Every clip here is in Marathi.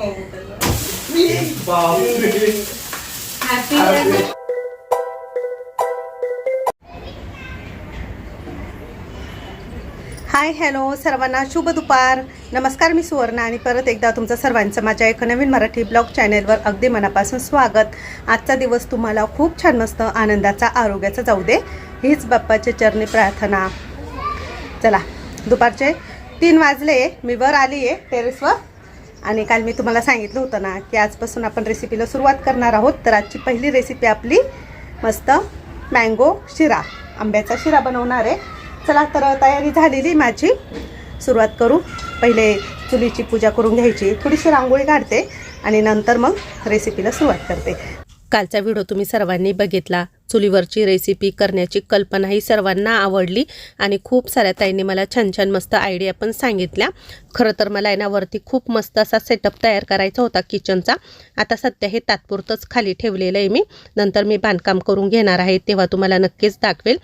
हॅपी हाय हॅलो सर्वांना शुभ दुपार. नमस्कार मी सुवर्णा आणि परत एकदा तुमचं सर्वांचं माझ्या एका नवीन मराठी ब्लॉग चॅनेलवर अगदी मनापासून स्वागत. आजचा दिवस तुम्हाला खूप छान मस्त आनंदाचा आरोग्याचा जाऊ दे हीच बाप्पाचे चरणी प्रार्थना. चला दुपारचे तीन वाजले मी वर आली आहे टेरेसवर आणि काल मी तुम्हाला सांगितलं होतं ना की आजपासून आपण रेसिपीला सुरुवात करणार आहोत. तर आजची पहिली रेसिपी आपली मस्त मँगो शिरा. आंब्याचा शिरा बनवणार आहे. चला तर तयारी झालेली माझी. सुरुवात करू. पहिले चुलीची पूजा करून घ्यायची. थोडीशी रांगोळी काढते आणि नंतर मग रेसिपीला सुरुवात करते. कालचा व्हिडिओ तुम्ही सर्वांनी बघितला. चुलीवरची रेसिपी करण्याची कल्पना ही सर्वांना आवडली आणि खूप साऱ्या ताईंनी मला छान छान मस्त आयडिया पण सांगितल्या. खरं तर मला यावरती खूप मस्त असा सेटअप तयार करायचा होता किचनचा आता सध्या हे तात्पुरतंच खाली ठेवलेलं आहे मी. नंतर मी बांधकाम करून घेणार आहे तेव्हा तुम्हाला नक्कीच दाखवेल.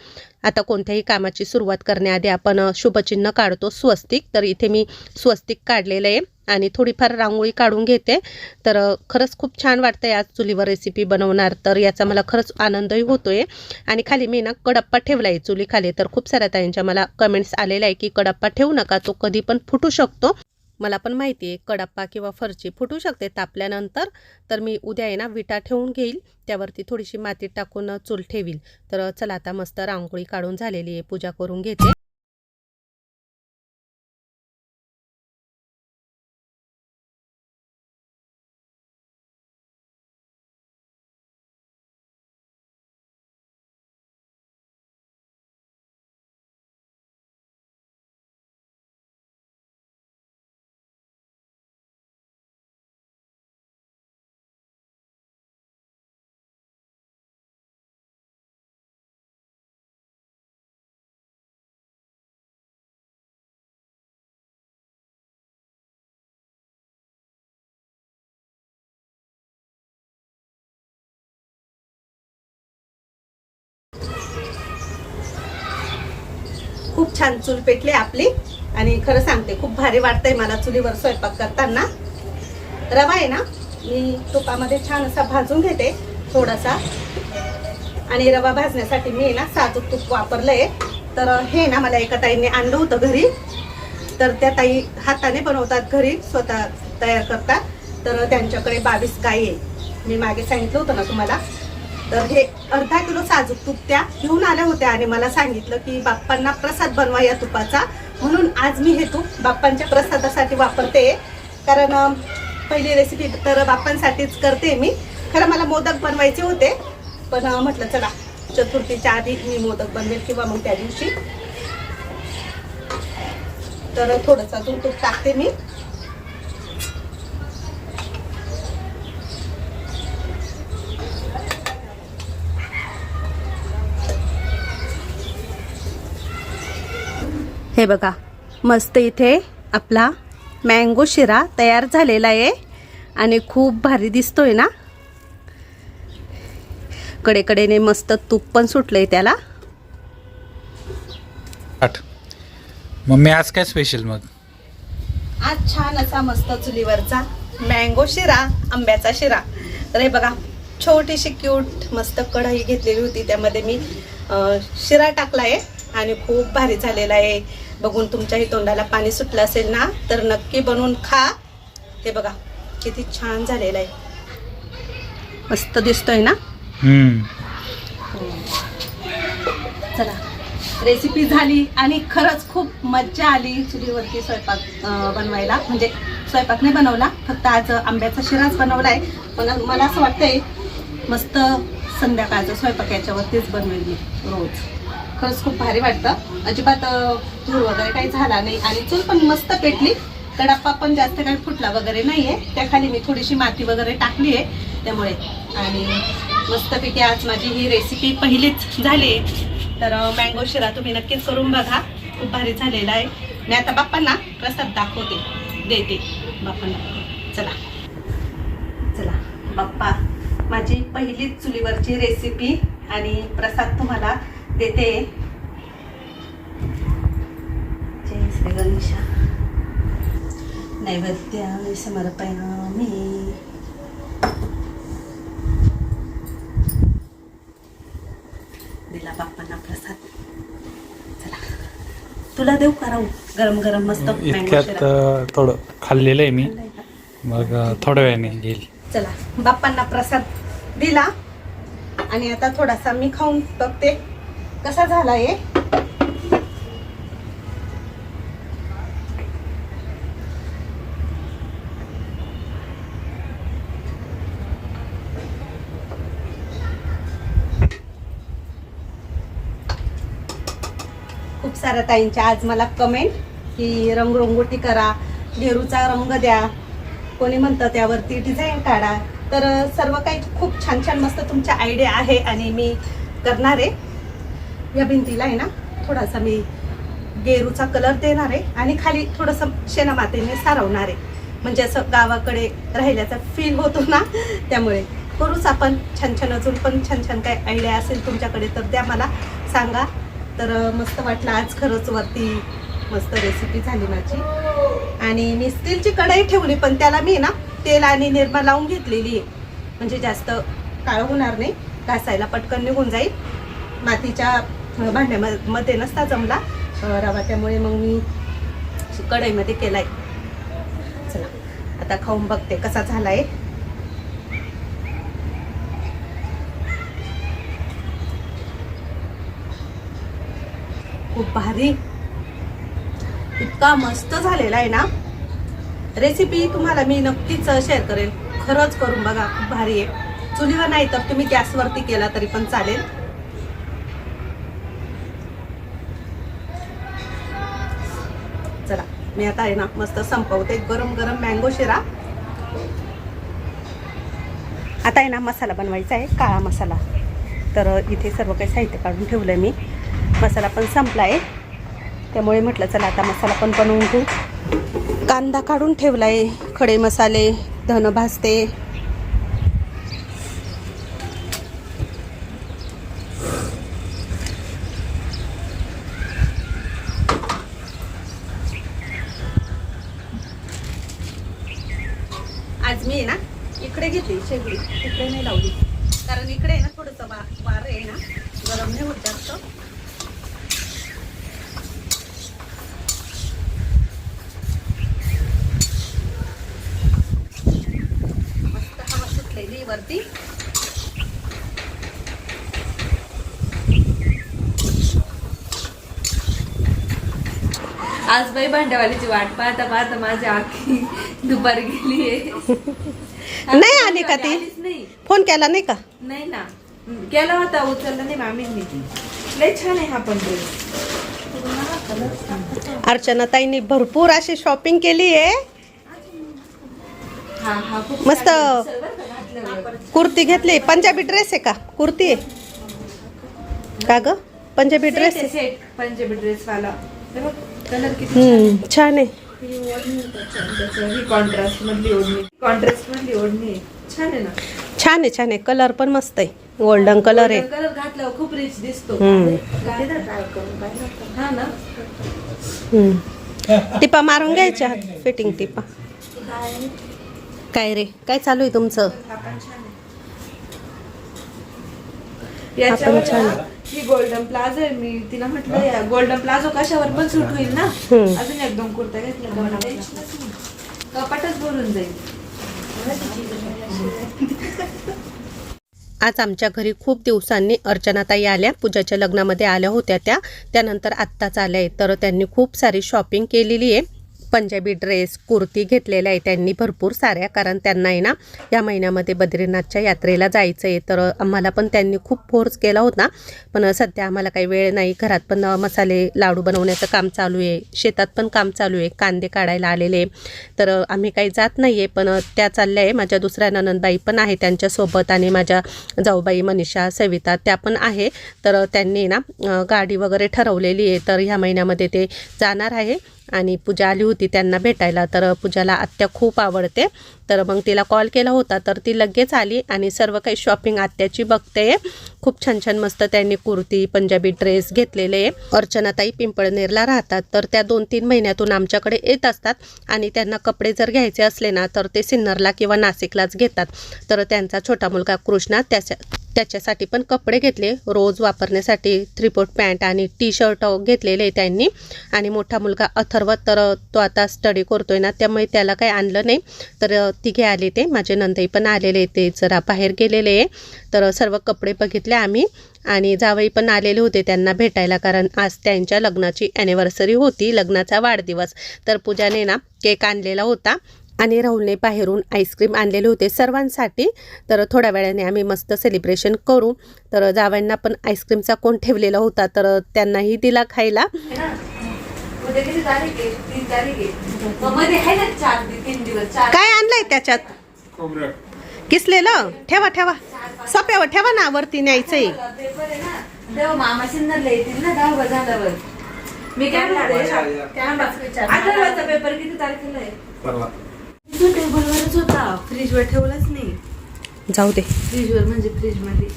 आता कोणत्याही कामाची सुरुवात करण्याआधी आपण शुभचिन्ह काढतो स्वस्तिक. तर इथे मी स्वस्तिक काढलेलं आहे. आणि थोडीफार रांगोळी काढून घेते. तर खरंच खूप छान वाटतंय आज चुलीवर रेसिपी बनवणार. तर याचा मला खरंच आनंदही होतो आहे आणि खाली मी ना कडप्पा ठेवला आहे चुली खाली तर खूप साऱ्या ताईंच्या मला कमेंट्स आलेल्या आहे की कडप्पा ठेवू नका. तो कधी पण फुटू शकतो. मला पण माहिती आहे कडप्पा किंवा फरची फुटू शकते तापल्यानंतर. तर मी उद्या आहे ना विटा ठेवून घेईल. त्यावरती थोडीशी माती टाकून चूल ठेवील. तर चला आता मस्त रांगोळी काढून झालेली आहे. पूजा करून घेते. खूप छान चूल पेटली आपली. आणि खरं सांगते खूप भारी वाटतंय मला चुलीवर स्वयंपाक करताना. रवा आहे ना मी तुपामध्ये छान असा भाजून घेते थोडासा. आणि रवा भाजण्यासाठी मी ना साजूक तूप वापरलंय. तर हे ना मला एका ताईने आणलं होतं घरी. तर त्या ताई हाताने बनवतात घरी स्वतः तयार करतात. तर त्यांच्याकडे बावीस गाई आहे. मी मागे सांगितलं होतं ना तुम्हाला. तर हे अर्धा किलो साजूक तूप त्या घेऊन आल्या होत्या आणि मला सांगितलं की बाप्पांना प्रसाद बनवा या तुपाचा. म्हणून आज मी हे तूप बाप्पांच्या प्रसादासाठी वापरते. कारण पहिली रेसिपी तर बाप्पांसाठीच करते मी. खरं मला मोदक बनवायचे होते. पण म्हटलं चला चतुर्थीच्या आधी मी मोदक बनवेल किंवा मग त्या दिवशी. तर थोडंसं अजून तूप टाकते मी. हे बघा मस्त इथे आपला मँगो शिरा तयार झालेला आहे. आणि खूप भारी दिसतोय ना? कडेकडेने मस्त तूप पण सुटलंय त्याला. मम्मी आज काय स्पेशल मग? आज छान असा मस्त चुलीवरचा मँगो शिरा आंब्याचा शिरा. तर हे बघा छोटीशी क्यूट मस्त कढई घेतलेली होती. त्यामध्ये मी शिरा टाकला आहे आणि खूप भारी झालेला आहे. बघून तुमच्याही तोंडाला पाणी सुटलं असेल ना तर नक्की बनवून खा. हे बघा किती छान झालेलं आहे. मस्त दिसतोय ना? चला रेसिपी झाली आणि खरंच खूप मज्जा आली चुलीवरती स्वयंपाक बनवायला. म्हणजे स्वयंपाक नाही बनवला फक्त आज आंब्याचा शिराच बनवलाय. पण मला असं वाटतंय मस्त संध्याकाळचा स्वयंपाक याच्यावरतीच बनवेल मी रोज. खरंच खूप भारी वाटतं. अजिबात धूळ धूर वगैरे काही झाला नाही. आणि चूल पण मस्त पेटली. कडाप्पा पण जास्त काही फुटला वगैरे नाहीये. त्याखाली मी थोडीशी माती वगैरे टाकली आहे त्यामुळे. आणि मस्तपैकी आज माझी ही रेसिपी पहिलीच झाली तर मँगो शिरा तुम्ही नक्कीच करून बघा. खूप भारी झालेला आहे. मी आता बाप्पांना प्रसाद दाखवते. देते बाप्पांना. चला. चला. बाप्पा माझी पहिलीच चुलीवरची रेसिपी आणि प्रसाद तुम्हाला देते. जय श्री गणेशा. नैवेद्यामि समर्पयामि दिला बाप्पांना प्रसाद. चला. तुला देऊ का राहू? गरम गरम मस्त इतक्यात थोडं खाल्लेलं आहे मी? मग थोड्या वेळाने घेईल चला. बाप्पांना प्रसाद दिला. आणि आता थोडासा मी खाऊन बघते. कसा झाला आहे खूप साऱ्या ताईंच्या आज मला कमेंट की रंगरंगोटी करा घेरूचा रंग द्या. कोणी म्हणतं त्यावरती डिझाईन काढा. तर सर्व काही खूप छान छान मस्त तुमच्या आयडिया आहे आणि मी करणार आहे. या भिंतीला आहे ना थोडासा मी गेरूचा कलर देणार आहे आणि खाली थोडंसं शेणामातेने सारवणार आहे. म्हणजे असं गावाकडे राहिल्याचा फील होतो ना त्यामुळे. करूच आपण छान छान अजून पण छान छान काय आयडिया असेल तुमच्याकडे तर द्या मला सांगा. तर मस्त वाटलं आज खरंच वरती मस्त रेसिपी झाली माझी. आणि मी स्टीलची कढई ठेवली पण त्याला मी ना तेल आणि निरमा लावून घेतलेली आहे. म्हणजे जास्त काळ होणार नाही घासायला पटकन निघून जाईल. मातीच्या भांड्यामध्ये नसता जमला. रवा त्यामुळे मग मी कढईमध्ये केलाय. चला आता खाऊन बघते कसा झालाय. खूप भारी. इतका मस्त झालेला आहे ना. रेसिपी तुम्हाला मी नक्कीच शेअर करेल. खरंच करून बघा खूप भारी आहे. चुलीवर नाही तर तुम्ही गॅसवरती केला तरी पण चालेल चला मी आता आहे ना मस्त संपवते. गरम गरम मँगो शिरा. आता आहे ना मसाला बनवायचा आहे काळा मसाला. तर इथे सर्व काही साहित्य काढून ठेवलं आहे मी. मसाला पण संपला आहे त्यामुळे म्हटलं चला आता मसाला पण बनवून घेऊ. कांदा काढून ठेवला आहे खडे मसाले धन भाजते आज मी आहे ना इकडे घेतली शेगडी तिकडे नाही लावली कारण इकडे आहे ना थोडंसं वा वार आहे ना गरम नाही होत जास्त मस्त हवा सुटलेली आहे वरती आज बाई भांड्यावालीची वाट पाहता पाहता माझी आखी दुपारी गेली आहे. नाही आली का ती? नाही. फोन केला नाही का? नाही ना. केला होता उचलला नाही मामींनी. लय छान आहे हा पण ड्रेस अर्चना ताईंनी भरपूर अशी शॉपिंग केली आहे. मस्त. कुर्ती घेतली. पंजाबी ड्रेस आहे का? कुर्ती आहे? का ग? पंजाबी ड्रेस आहे, पंजाबी ड्रेस वाला. कलर किती छान आहे. हम्म, छान आहे. ओढणी आहे. त्याच्यात, त्याचं कॉन्ट्रास्ट मधली ओढणी. कॉन्ट्रास्ट मधली ओढणी. आहे छान आहे ना? छान आहे छान आहे. कलर पण मस्त आहे. गोल्डन कलर आहे. कलर घातल्यावर खूप रिच दिसतो? हा ना. टिपा मारून घ्यायच्या. फिटिंग टिपा. काय रे? काय चालू आहे तुमचं? हा पण छान ही गोल्डन प्लाझो आहे. मी तिला म्हटलं या गोल्डन प्लाझो कशावर पण सूट होईल ना. अजून एक दोन कुर्ता का नाही. कपाटच भरून जाईल. आज आमच्या घरी खूप दिवसांनी अर्चनाताई आल्या. पूजाच्या लग्नामध्ये आल्या होत्या त्या. त्यानंतर आत्ताच आल्या आहेत. तर त्यांनी खूप सारी शॉपिंग केलेली आहे. पंजाबी ड्रेस कुर्ती घेतलेल्या आहे त्यांनी भरपूर साऱ्या. कारण त्यांना आहे ना या महिन्यामध्ये बद्रीनाथच्या यात्रेला जायचं आहे तर आम्हाला पण त्यांनी खूप फोर्स केला होता. पण सध्या आम्हाला काही वेळ नाही. घरात पण मसाले लाडू बनवण्याचं काम चालू आहे. शेतात पण काम चालू आहे. कांदे काढायला आलेले आहे. तर आम्ही काही जात नाही आहे पण त्या चालल्या आहे. माझ्या दुसऱ्या ननंदबाई पण आहे त्यांच्यासोबत आणि माझ्या जाऊबाई मनीषा सविता त्या पण आहे. तर त्यांनी ना गाडी वगैरे ठरवलेली आहे. तर ह्या महिन्यामध्ये ते जाणार आहे. आणि पूजा आली होती त्यांना भेटायला. तर पूजाला आत्या खूप आवडते. तर मग तिला कॉल केला होता तर ती लगेच आली आणि सर्व काही शॉपिंग आत्याची बघते खूप छान छान मस्त त्यांनी कुर्ती पंजाबी ड्रेस घेतलेले आहे. अर्चनाताई पिंपळनेरला राहतात तर त्या दोन तीन महिन्यातून आमच्याकडे येत असतात आणि त्यांना कपडे जर घ्यायचे असले ना तर ते सिन्नरला किंवा नाशिकलाच घेतात. तर त्यांचा छोटा मुलगा कृष्णा त्याच्या त्याच्यासाठी पण कपडे घेतले. रोज वापरण्यासाठी थ्रीपोट पॅन्ट आणि टी शर्ट घेतलेले त्यांनी. आणि मोठा मुलगा अथर्व तर तो आता स्टडी करतोय ना त्यामुळे त्याला काही आणलं नाही. तर तिघे आले ते माझे नंदई पण आलेले ते जरा बाहेर गेलेले आहे. तर सर्व कपडे बघितले आम्ही आणि जावई पण आलेले होते त्यांना भेटायला कारण आज त्यांच्या लग्नाची ॲनिव्हर्सरी होती लग्नाचा वाढदिवस. तर पूजाने ना केक आणलेला होता आणि राहुलने बाहेरून आईस्क्रीम आणलेले होते सर्वांसाठी. तर थोड्या वेळाने आम्ही मस्त सेलिब्रेशन करू. तर जावयांना पण आईस्क्रीमचा कोण ठेवलेला होता तर त्यांनाही दिला खायला. उद्या किती तारीख आहे? तीन तारीख आहे. मग मध्ये आहे ना चार दि- तीन दिवस चार काय आणलंय त्याच्यात? किसलेलं? ठेवा ठेवा. सोप्यावर ठेवा ना वरती न्यायचंय. पेपर आहे ना तेव्हा मामा सिन्नरला येतील ना दहावा झाल्यावर. मी काय म्हणते? पेपर किती तारखेला आहे? तो टेबलवरच होता. फ्रीजवर ठेवलाच नाही. जाऊ दे. फ्रीजवर म्हणजे फ्रीजमध्ये.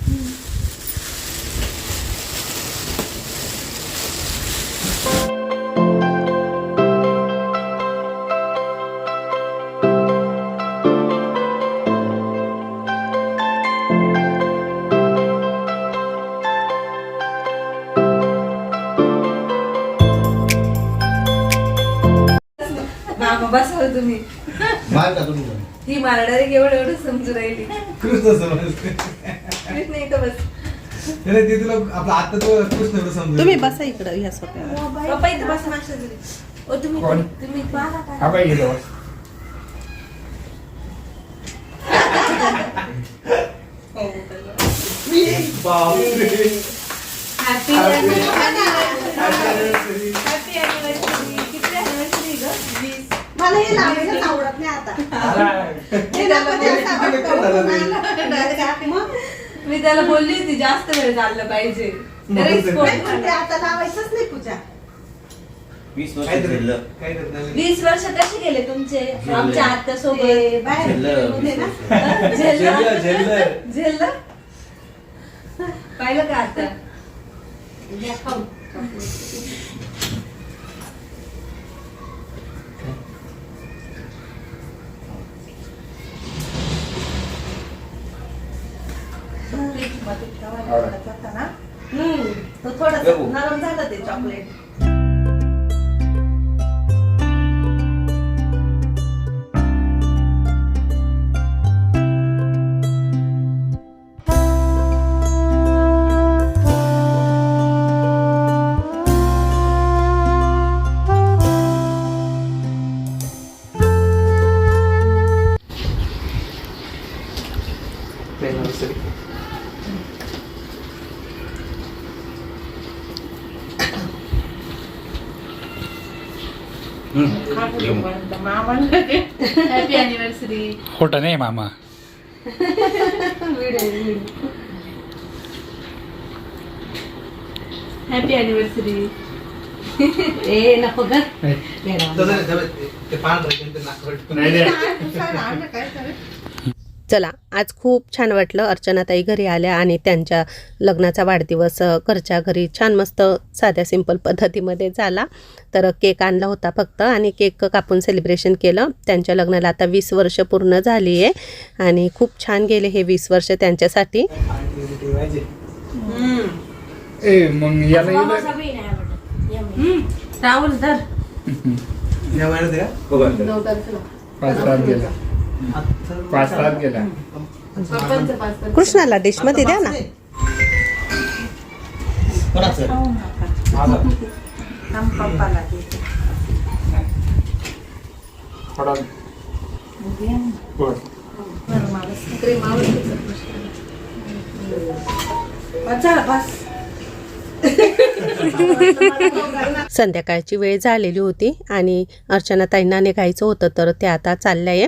डायरेक्ट एवढं एवढं समजू राहिली. कृष्ण समजते कृष्ण इथं बस. नाही, ते तुला आपला आता तो कृष्ण एवढं तुम्ही बसा इकडं ह्या सोप्यावर पप्पा इथं बस. माझ्या शेजारी. ओ तुम्ही कोण? तुम्ही पाहा हा बाई गेलो अॅनिव्हर्सरी किती अॅनिव्हर्सरी ग वीस मला हे लावायलाच आवडत नाही आता हे दाखवते असं आपण करून direct मग मी त्याला बोलली होती जास्त वेळ चाललं पाहिजे. आता लावायचंच नाही पूजा. वीस वर्ष झेललं. वीस कसे गेले तुमचे? आमच्या आत्या सोबत? बाहेर झेललं. झेललं पाहिलं का आता హ్యాపీ యానివర్సరీ ఫోటోనే మామ హ్యాపీ యానివర్సరీ ఏ నాకు चला आज खूप छान वाटलं अर्चनाताई घरी आल्या आणि त्यांच्या लग्नाचा वाढदिवस घरच्या घरी छान मस्त साध्या सिंपल पद्धतीमध्ये झाला. तर केक आणला होता फक्त आणि केक कापून सेलिब्रेशन केलं. त्यांच्या लग्नाला आता वीस वर्ष पूर्ण झाली आहे आणि खूप छान गेले हे वीस वर्ष त्यांच्यासाठी. ठेवायचे. ए मग याला येईल राहुल हो पाच तास गेला. कृष्णाला डिशमध्ये द्या ना. झालं, बस. संध्याकाळची वेळ झालेली होती आणि अर्चनाताईंना निघायचं होतं तर त्या आता चालल्या आहे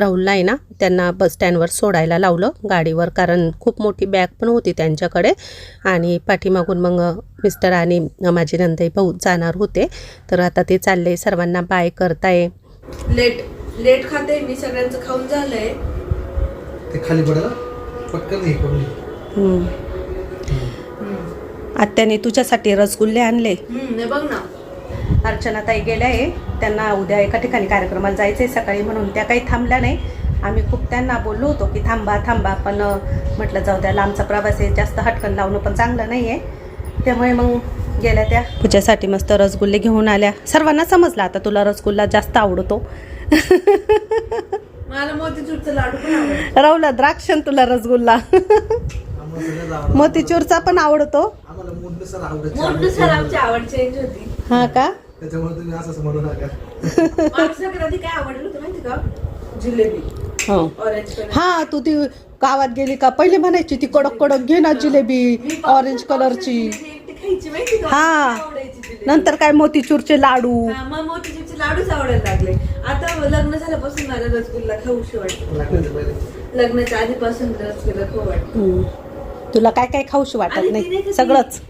राहुलला आहे ना त्यांना बस स्टँडवर सोडायला लावलं गाडीवर कारण खूप मोठी बॅग पण होती त्यांच्याकडे. आणि पाठीमागून मग मिस्टर आणि माझे नंदई भाऊ जाणार होते. तर आता ते चालले सर्वांना बाय करताय. लेट लेट खाते मी सगळ्यांचं खाऊन झालंय. ते खाली पडलं पटकन हे करून. आत्याने तुझ्यासाठी रसगुल्ले आणले. हम्म, बघ ना. अर्चनाताई गेल्या आहे. त्यांना उद्या एका ठिकाणी कार्यक्रमाला जायचं आहे सकाळी म्हणून त्या काही थांबल्या नाही. आम्ही खूप त्यांना बोललो होतो की थांबा थांबा पण म्हटलं जाऊ द्या लांबचा प्रवास आहे जास्त हटकन लावणं पण चांगलं नाही आहे त्यामुळे मग गेल्या त्या. तुझ्यासाठी मस्त रसगुल्ले घेऊन आल्या. सर्वांना समजलं आता तुला रसगुल्ला जास्त आवडतो. मला मोतीचूरचं लाडू पण आवडतं राहुला द्राक्षण तुला रसगुल्ला. मोतीचूरचा पण आवडतो. आम्हाला मूडनुसार आवडत मोठनुसार आमची आवड चेंज होती. हा का? त्याच्यामुळे तुम्ही असं म्हणू नका. मागच्या कधी काय आवडलं होतं माहिती का? जिलेबी. हो. ऑरेंज कलर हा तू ती गावात गेली का? पहिले म्हणायची ती कडक कडक घे ना जिलेबी ऑरेंज कलरची एकटी खायची माहिती का? हा. आवडायची जिलेबी. नंतर काय मोतीचूरचे लाडू? हा, मग मोतीचूरचे लाडूच आवडायला लागले. आता लग्न झाल्यापासून मला रसगुल्ला खाऊशी वाटतं. पहिले. लग्नाच्या आधीपासून रसगुल्ला खाऊ वाटतं. हम्म. तुला काय काय खाऊशी वाटत नाही? सगळंच.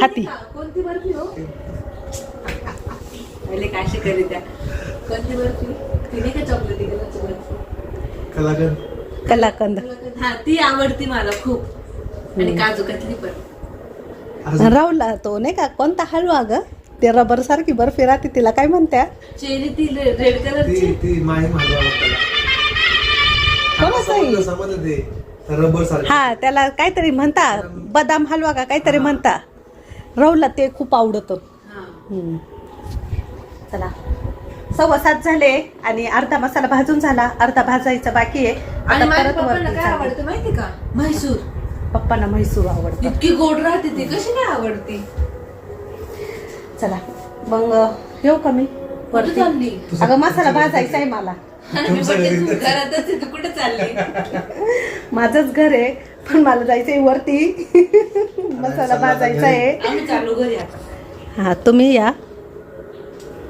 खाती. नाही का? कोणती बर्फी हो? त्या. कोणती बर्फी? का चॉकलेटी कलाकंद. हा ती आवडती मला खूप. आणि काजू कतली पण. राहुला तो नाही का कोणता हलवा ग? ते रबर सारखी बर्फी राहते तिला काय म्हणत्या? चेरी ती रेड कलरची ती ती माही माझ्या कोणाचं आहे? रबर हा त्याला काहीतरी म्हणता बदाम हलवा का काहीतरी म्हणता. राहुलला ते खूप आवडतं. हा. हम्म. चला. सव्वा सात झाले आणि अर्धा मसाला भाजून झाला. अर्धा भाजायचा बाकी आहे. आणि आता माझ्या परत पप्पांना वरती काय चालू. आवडतं माहिती का? म्हैसूर. पप्पांना म्हैसूर आवडतं. इतकी गोड राहते ती. कशी काय आवडती? चला. मग येऊ का मी? कुठे वरती. चालली? अगं मसाला भाजायचा आहे मला. घरातच आहे, तू कुठे चालली? माझंच घर आहे पण मला जायचंय वरती. मसाला भाजायचा आहे. आम्ही चालू घरी आता. हा तुम्ही या.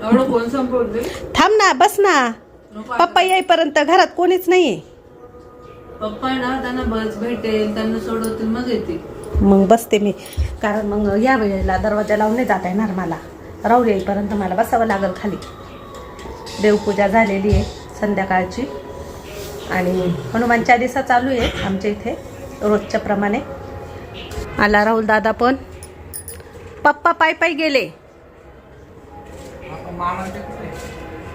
एवढं कोण संपवते थांब ना बस ना. पप्पा येईपर्यंत घरात कोणीच नाहीये. पप्पा ना त्यांना बस भेटेल त्यांना सोडवतील मग येतील. मग बसते मी. कारण मग या वेळेला दरवाजा लावून नाही जाता येणार मला. राहू येईपर्यंत मला बसावं लागेल खाली. देवपूजा झालेली आहे. संध्याकाळची. आणि हनुमान चालिसा चालू आहे आमच्या इथे रोजच्या प्रमाणे. आला राहुल दादा पण. पप्पा पाय पाय गेले.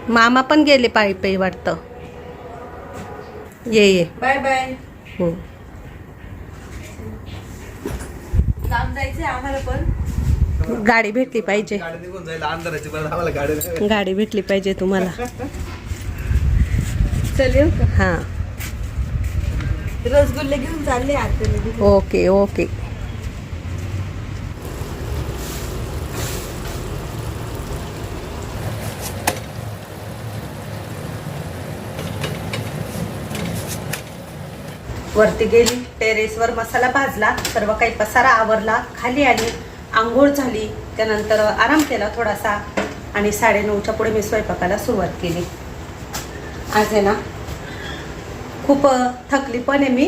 मामा पण गेले पायी पायी वाटतं. ये ये. Bye bye. आम्हाला पण. गाडी भेटली पाहिजे. गाडी भेटली पाहिजे तुम्हाला. चल हां. रसगुल्ले घेऊन चालले आता ओके ओके. वरती गेली टेरेसवर मसाला भाजला सर्व काही पसारा आवरला खाली आली आंघोळ झाली त्यानंतर आराम केला थोडासा आणि साडेनऊच्या पुढे मी स्वयंपाकाला सुरुवात केली. आज आहे ना खूप थकली पण आहे मी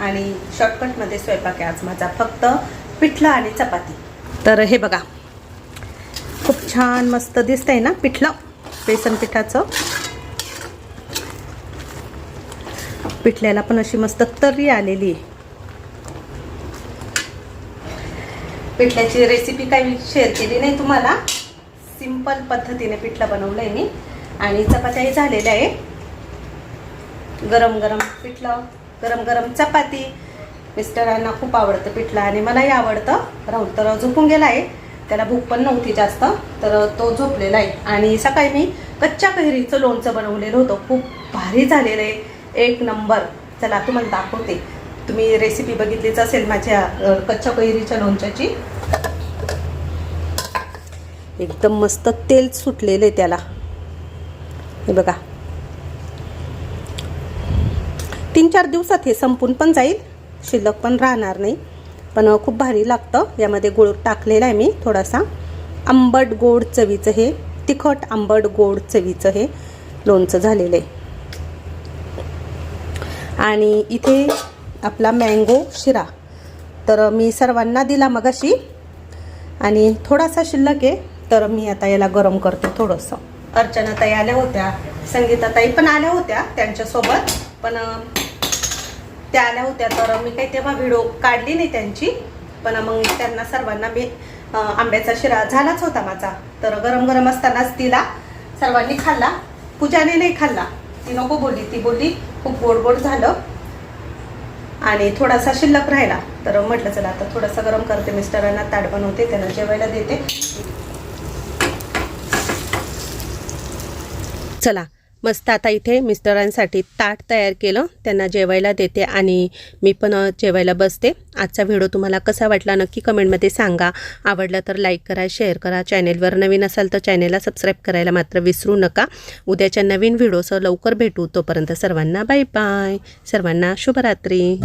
आणि शॉर्टकटमध्ये स्वयंपाक आहे आज माझा. फक्त पिठलं आणि चपाती. तर हे बघा खूप छान मस्त दिसतंय ना पिठलं बेसन पिठाचं. पिठल्याला पण अशी मस्त तर्री आलेली आहे. पिठल्याची रेसिपी काही मी शेअर केली नाही तुम्हाला. सिंपल पद्धतीने पिठलं बनवलं आहे मी. आणि चपात्याही झालेल्या आहे. गरम गरम पिठलं गरम गरम चपाती. मिस्टरांना खूप आवडतं पिठलं आणि मलाही आवडतं. राहुल तर झोपून गेला आहे. त्याला भूक पण नव्हती जास्त तर तो झोपलेला आहे. आणि सकाळी मी कच्च्या कैरीचं लोणचं बनवलेलं होतं. खूप भारी झालेलं आहे. एक नंबर. चला तुम्हाला दाखवते. तुम्ही रेसिपी बघितलीच असेल माझ्या कच्च्या कैरीच्या लोणच्याची. एकदम मस्त तेल सुटलेलं आहे त्याला. हे बघा. तीन चार दिवसात हे संपून पण जाईल. शिल्लक पण राहणार नाही. पण खूप भारी लागतं. यामध्ये गुळ टाकलेला आहे मी थोडासा. आंबट गोड चवीचं हे तिखट आंबट गोड चवीचं हे लोणचं झालेलं आहे. आणि इथे आपला मँगो शिरा. तर मी सर्वांना दिला मगाशी. आणि थोडासा शिल्लक आहे. तर मी आता याला गरम करते थोडंसं. अर्चना ताई आल्या होत्या संगीता ताई पण आल्या होत्या त्यांच्यासोबत पण त्या आल्या होत्या तर मी काही तेव्हा व्हिडिओ काढली नाही त्यांची पण मग त्यांना सर्वांना मी आंब्याचा शिरा झालाच होता माझा. तर गरम गरम असतानाच तिला सर्वांनी खाल्ला. पूजाने नाही खाल्ला. ती नको बोलली. ती बोलली खूप गोड गोड झालं. आणि थोडासा शिल्लक राहिला. तर म्हटलं चला आता थोडासा गरम करते. मिस्टरांना ताट बनवते त्यांना जेवायला देते. चला मस्त आता इथे मिस्टरांसाठी ताट तयार केलं त्यांना जेवायला देते आणि मी पण जेवायला बसते. आजचा व्हिडिओ तुम्हाला कसा वाटला नक्की कमेंटमध्ये सांगा. आवडला तर लाईक करा शेअर करा. चॅनेलवर नवीन असाल तर चॅनेलला सबस्क्राईब करायला मात्र विसरू नका. उद्याच्या नवीन व्हिडिओसह लवकर भेटू. तोपर्यंत सर्वांना बाय बाय. सर्वांना शुभरात्री.